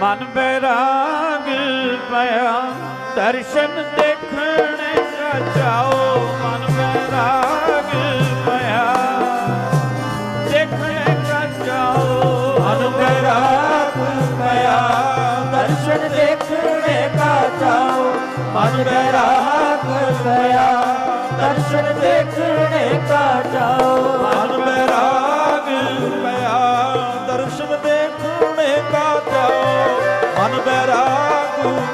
ਮਨ ਬੈਰਾਗ ਪਿਆ। ਦਰਸ਼ਨ ਦੇਖਣ ਸਚਾਓ ਮਨ ਬੈਰਾਗ ਪਿਆ। ਦੇਖਣ ਸਚਾਓ ਮਨ ਬੈਰਾਗ ਪਿਆ। ਦਰਸ਼ਨ ਦੇਖਣ ਸਚਾਓ ਮਨ ਬੈਰਾਗ ਪਿਆ। ਦਰਸ਼ਨ ਦੇਖਣ ਸਚਾਓ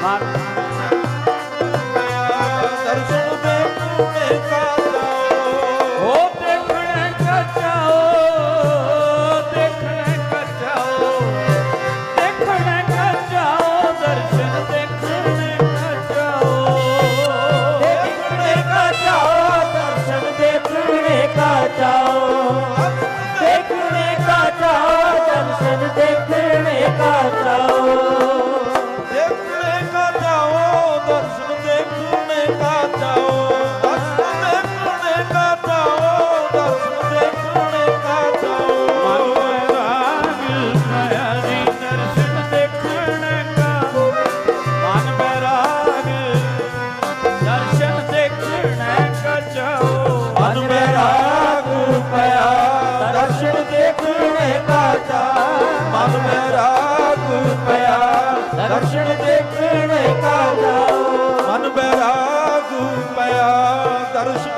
Mark. ਦਰਸ਼ਨ ਦੇਖਣ ਕਾ ਜਾਓ। ਮਨ ਬੈਰਾਗੂ ਪਿਆ ਦਰਸ਼ਨ